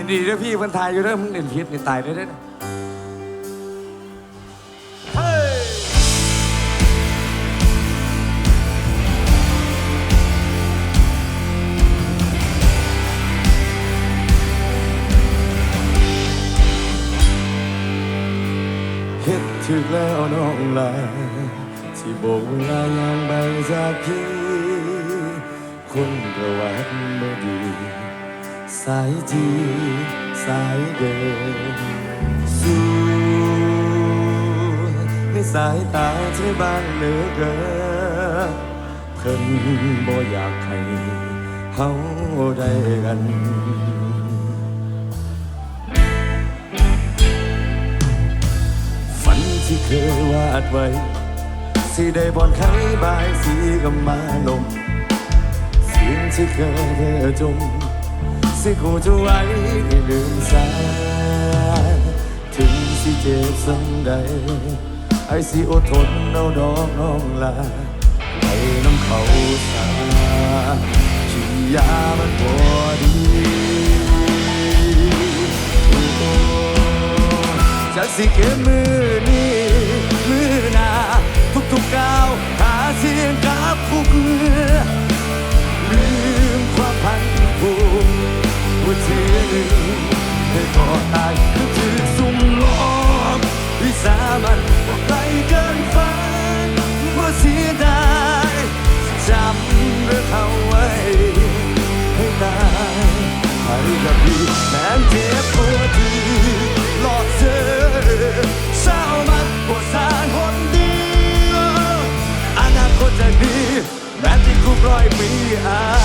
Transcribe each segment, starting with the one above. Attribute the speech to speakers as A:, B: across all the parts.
A: ยินดีด้วยพี่เพันทยอยู่เด้อมึงเล่นผิดนี่ตายได้ด้อเฮ้ยเฮ็ดถึกแล้วน้องลาที่โบกเวลายางไปจากพี่คนประวัติบ่ดี สายจีสายเดินสู่ในสายตาเธอบางเหลือเกินเพิ่นบ่อยากให้เฮาได้กันฝันที่เคยวาดไว้สิได้บอนไข่บายสีกับมาลมสิ่งที่เคยเธอจม สิกูจะไว้ให้ลืมสายถึงสิเจ็บสังใดไอ้สิอดทนเอาดอกน้องลาให้น้ำเขาสาฉีดยามันพอดีโอ้จากสิเก็บมือนี้มือนาทุกๆก้าวหาเสียงกับคุกเมื่อ รอยมีอา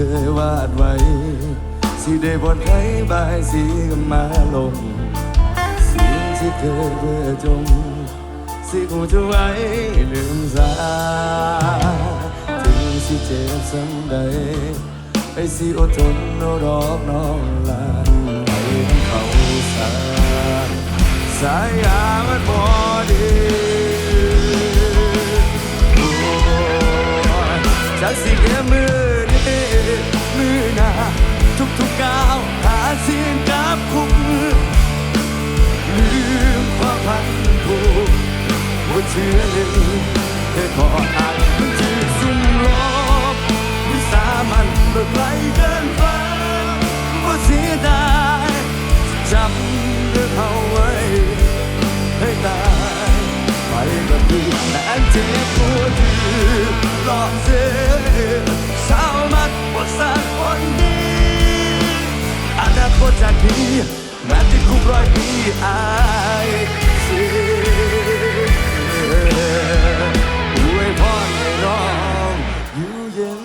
A: เคยวาดไว้ สิได้บนไข่บายสีกับมาลงสิ่งที่เคยเบื่อจม สิกูจะไว้ลืมสาถึงสิเจ็บสังใดไอ้สิอดทนเอาดอกน้องลาให้เขาสาสายยามันพอดีจากสิแค่มือนี้มือ ทุกก้าวหาเสียงกับคุกมือลืมความพันผูกว่าเชื่อหนึ่งเธอขออ่านมันจืดสุ่มลบวิสามันเมื่อไกลเกินฝันว่าเสียดายจำเรื่องเขาไว้ให้ตายไปกับเพี่อนแม้เจ็บปวดที่หลอกเสีย อนาคตจะดีแม้ที่คุกร้อยปีอายสียอวยพรให้น้องอยู่เย็น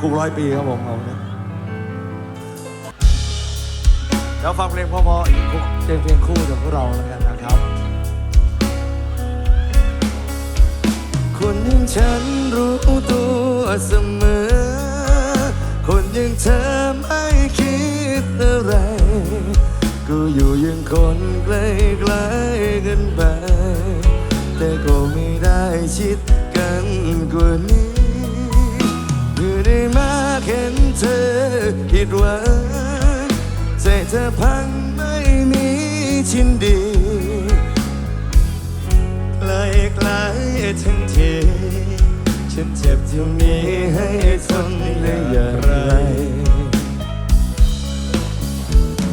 A: คุกร้อยปีครับผม แล้วฟังเพลงเพอๆอีกเพลงเพลงคู่จากพวกเราแล้วกันนะครับ คนอย่างฉันรู้ตัวเสมอ คนอย่างเธอไม่คิดอะไร ก็อยู่อยังคนใกล้ๆกันไป แต่ก็ไม่ได้ชิดกันกว่านี้เมื่อได้มาเห็นเธอผิดหวัง เธอพังไม่มีชิ้นดีไกลไกลทั้งทีฉันเจ็บที่มีให้ทนได้อย่างไร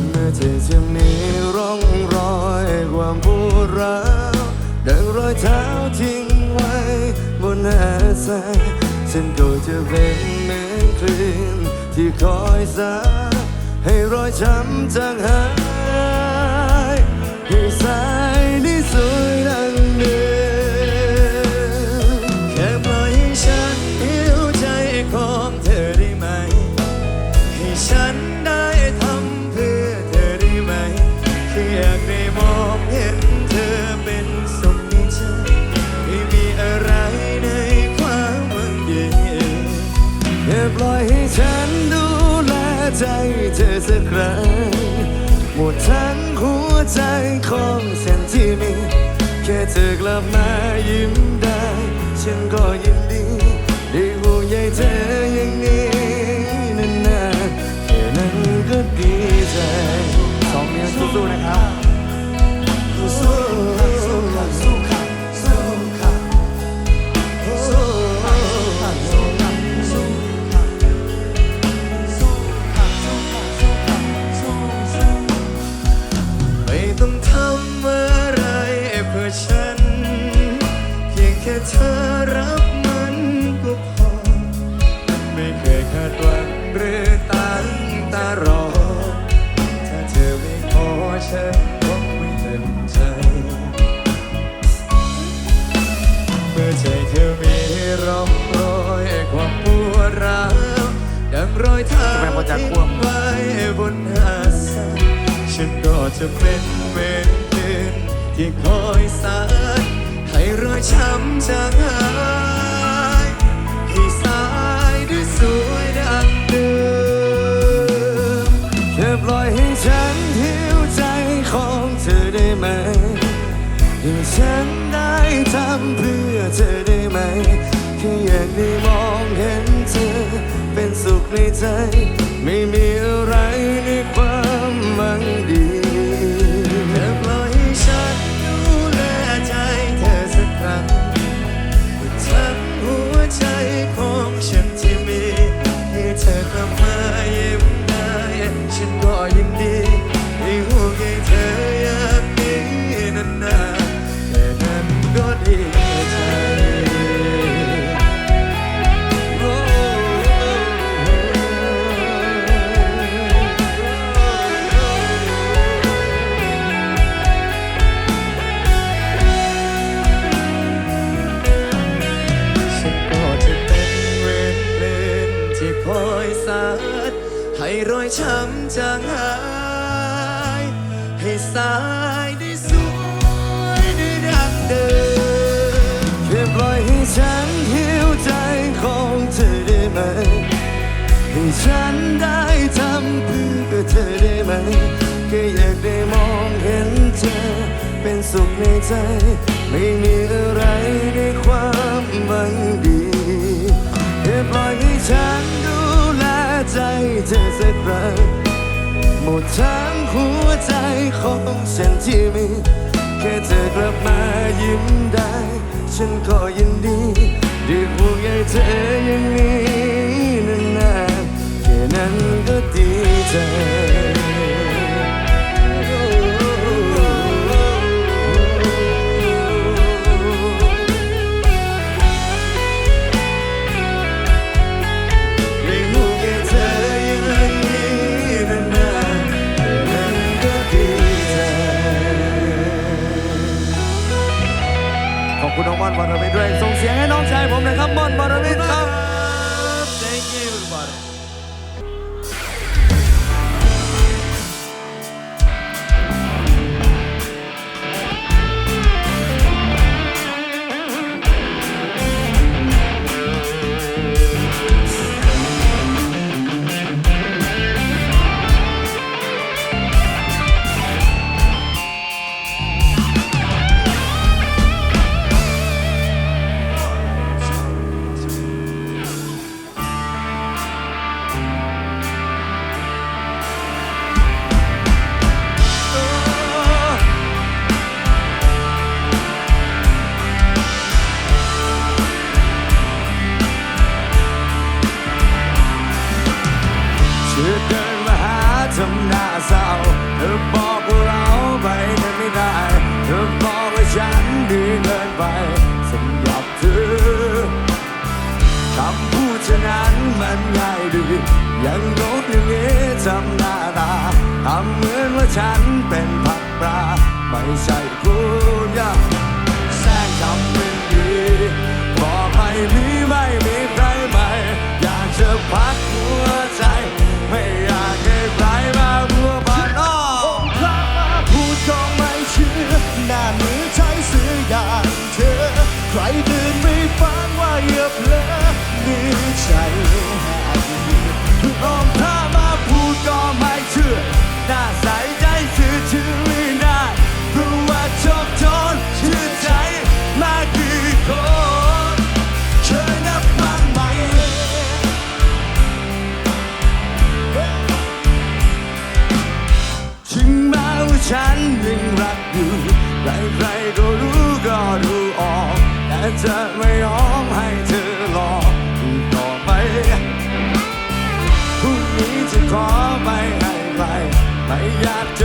A: เมื่อเธอจะมีร่องรอยความปวดร้าวดังรอยเท้าทิ้งไว้บนหน้าทรายฉันก็จะเป็นเหมือนคลื่นที่คอยสา ให้รอยช้ำจางหายให้สาย เธอสักครั้งหมดทั้งหัวใจของฉันที่มี แค่เธอกลับมายิ้มได้ ฉันก็ยินดีได้ห่วงใยเธออย่างนี้นานๆแค่นั้นก็ดีใจสองเมียสู้ๆนะครับ ธอรับมันก็พอ ไม่เคยคาดหวังหรือตั้งตารอ ถ้าเธอไม่ขอฉันคงไม่เต็มใจ เมื่อใจเธอมีร่องรอยความปวดร้าวดังรอยเท้าทิ้งไว้บนหาดทรายฉันก็จะเป็นเหมืนดินที่คอยสาย ช้ำจางหายให้สายด้วยสวยดังเดิมแค่ปล่อยให้ฉันหิวใจของเธอได้ไหมให้ฉันได้ทำเพื่อเธอได้ไหมแค่อยากได้มองเห็นเธอ เป็นสุขในใจ ไม่มีอะไรในความหวัง ฉันหิวใจของเธอได้ไหมให้ฉันได้ทำเพื่อเธอได้ไหมแค่อยากได้มองเห็นเธอ เป็นสุขในใจ ไม่มีอะไรในความหวังดีแค่ปล่อยให้ฉันดูแลใจเธอสักครั้งหมดทั้งหัวใจของฉันที่มี แค่เธอกลับมายิ้มได้ ฉันก็ยินดีได้ห่วใยเธออย่างนี้นานๆแค่นั้นก็ดีใจ บองม่อนวรวิทย์ด้วยส่งเสียงให้น้องชายผมนะครับม่อนบรวิทย์ครับ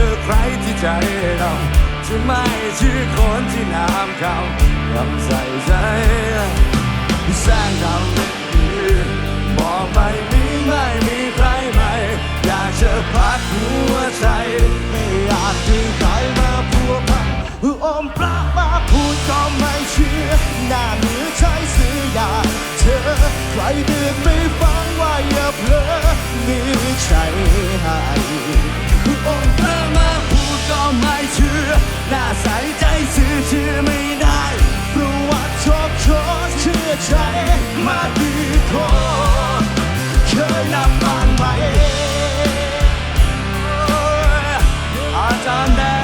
A: อ
B: ใคร
A: ที่ใจเรา จะไม่ชื่อคนที่น้ำเขาคำใส่ใจแสร้าง
B: ดาวเล็
A: กดี
B: บอกไปมีไม่มีใครใหม่ อยากจะพักหัวใจไม่อยากทิ้งใครมาพัวพัน
A: หรือ
B: อมพรามาพูดก็ไม่เชื่อหน้ามือใช้
A: ซื้อยาเธอใครเดือดไม่ฟังว่าอย่าเพลอมีใจให้
B: Oh, ไม่เชื่อใสใจซื่อเชื่อไม่ได้ประวัติชอชดเชื่อใจ มาดีพอเคย
A: นำ
B: ผ่า
A: นไปอาารย์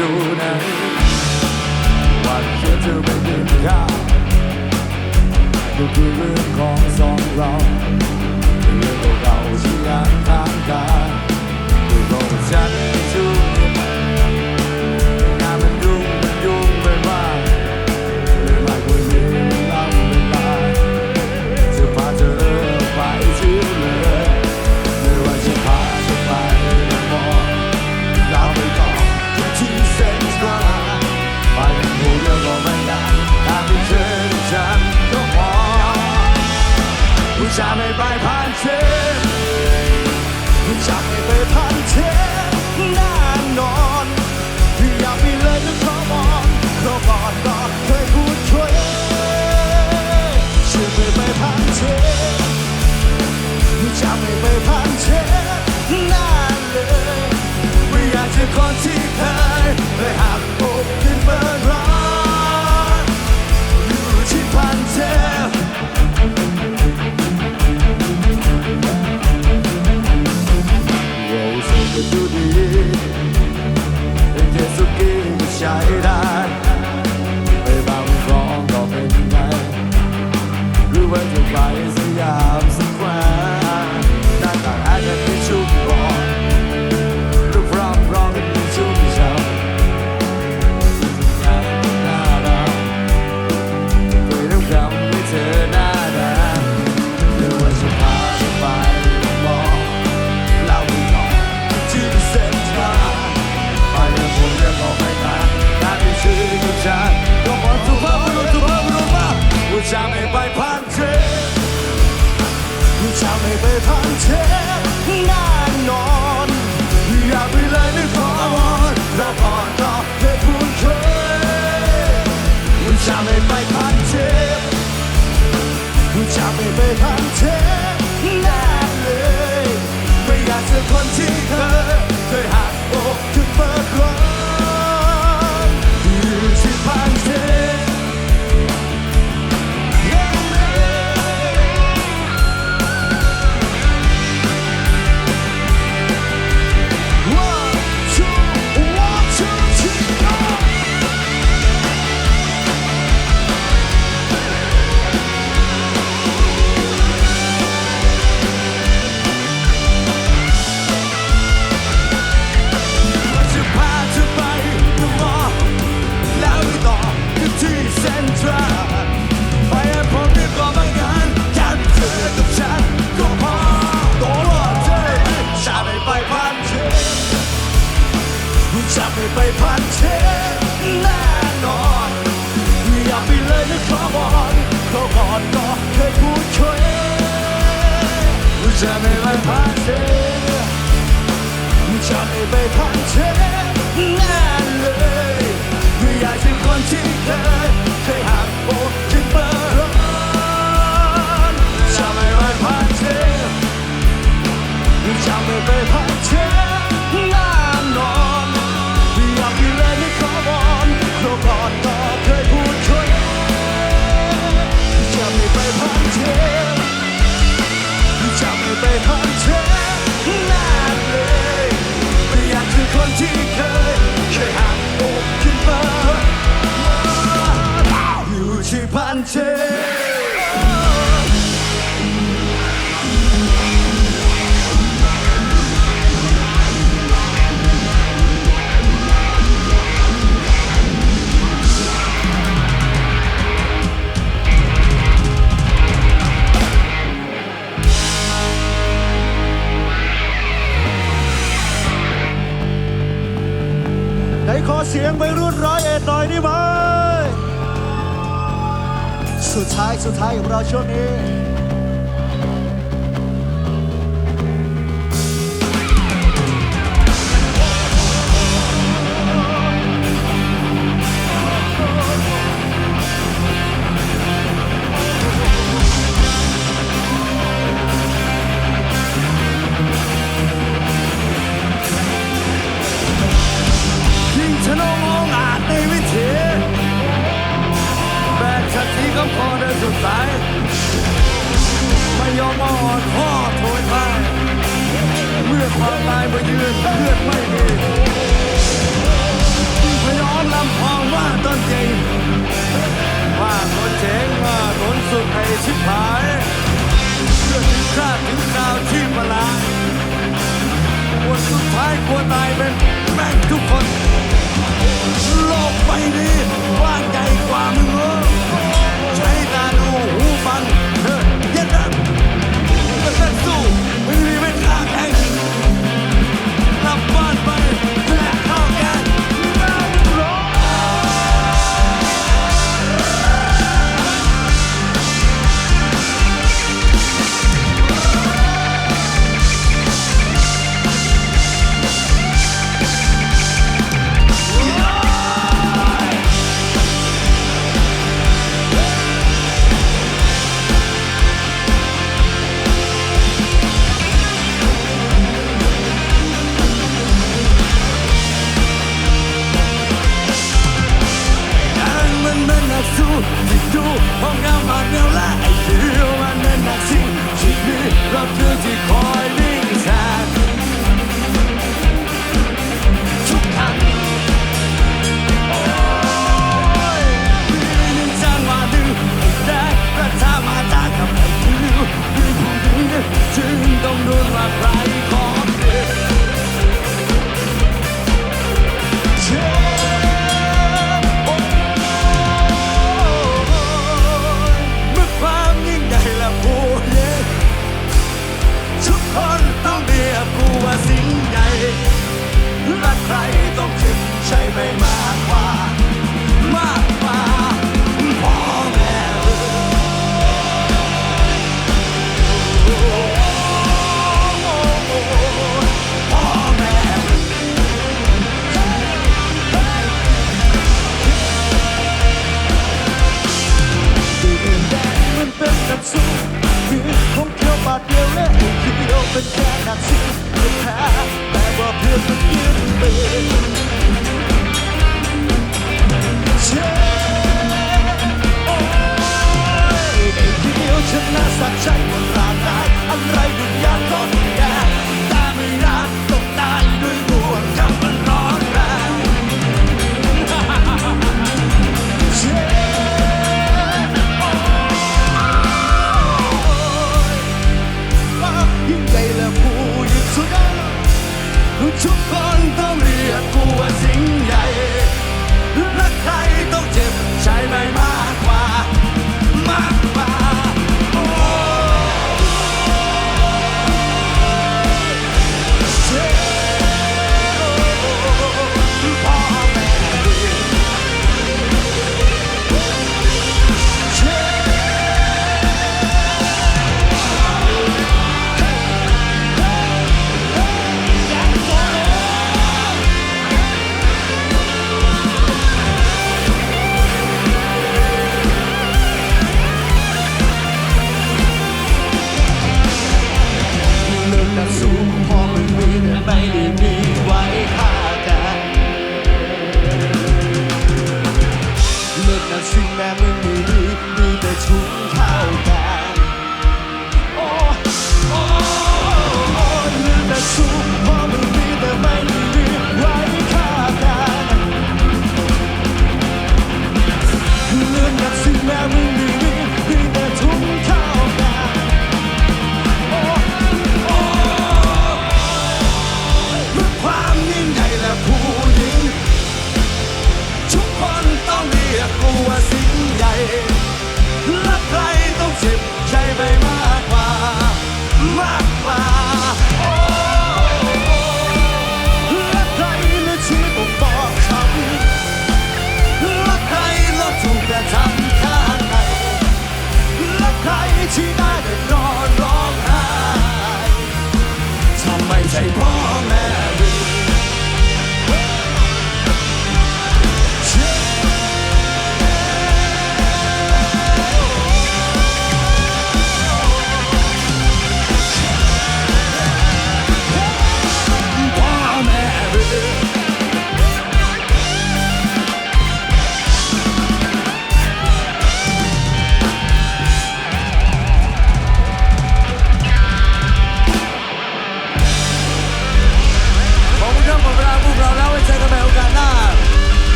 A: ดูไหวันเชื่อเธอไม่เป็นยากก็คือเรื่องของส
B: อ
A: งเราเรื่องของ
B: เรา
A: ที่
B: ยั
A: งทางกา
B: รคื
A: อ
B: ของฉัน 谁没在变迁谁没被看见眼泪对爱情困境
A: 里随海风去奋斗没在变迁谁没被看见 반칙. สุดสาย ไม่ยอมอ่อนข้อโถยพายเมื่อความตายมาเยือนเลือดไม่มีพย้อนลำพองว่าตนจริงว่าคนเจ๋งว่าคนสุดในชิบหายเพื่อถึงคาถึงคราวที่มาลาวันสุดท้ายกลัวตายเป็นแม่งทุกคน โลกใบนี้กว้างใหญ่กว่ามึงเออ ใช้ตาดูหูฟัง